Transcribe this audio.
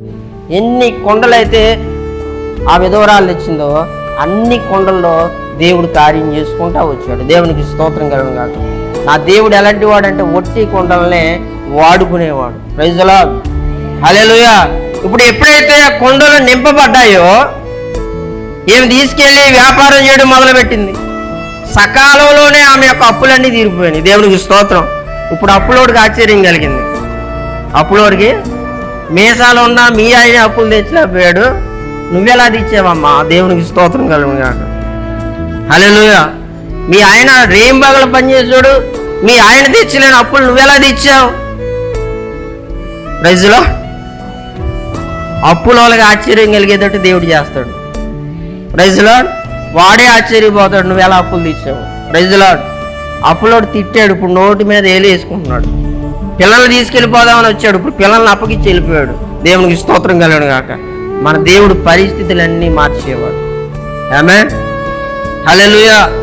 ఎన్ని కొండలైతే ఆ విధవరాలు ఇచ్చిందో అన్ని కొండల్లో దేవుడు కార్యం చేసుకుంటా వచ్చాడు. దేవునికి స్తోత్రం కలగడం కాదు నా దేవుడు ఎలాంటి వాడంటే ఒట్టి కొండలనే వాడుకునేవాడు. ప్రైజులా హల్లెలూయా ఇప్పుడు ఎప్పుడైతే ఆ కొండలు నింపబడ్డాయో ఏమి తీసుకెళ్ళి వ్యాపారం చేయడం మొదలుపెట్టింది. సకాలంలోనే ఆమె యొక్క అప్పులన్నీ తీరిపోయినాయి. దేవునికి స్తోత్రం. ఇప్పుడు అప్పులోడికి ఆశ్చర్యం కలిగింది. అప్పులోడికి మీసాలు ఉన్నా మీ ఆయన అప్పులు తెచ్చిపోయాడు నువ్వెలా తెచ్చావమ్మా? దేవునికి స్తోత్రం కలుగును కాక హల్లెలూయా. మీ ఆయన రేం పగలు పనిచేసాడు మీ ఆయన తెచ్చలేని అప్పులు నువ్వెలా తెచ్చావు? ప్రైజ్లో అప్పుల వాళ్ళకి ఆశ్చర్యం కలిగేటట్టు దేవుడు చేస్తాడు. ప్రైజ్లాడ్ వాడే ఆశ్చర్యపోతాడు నువ్వు ఎలా అప్పులు తెచ్చావు? ప్రైజ్లాడ్ అప్పులోడు తిట్టాడు ఇప్పుడు నోటి మీద ఏలి వేసుకుంటున్నాడు. పిల్లల్ని తీసుకెళ్ళిపోదామని వచ్చాడు. ఇప్పుడు పిల్లల్ని అప్పగిచ్చి వెళ్ళిపోయాడు. దేవునికి స్తోత్రం కలిగాడు కాక మన దేవుడు పరిస్థితులన్నీ మార్చేవాడు. ఆమె హలో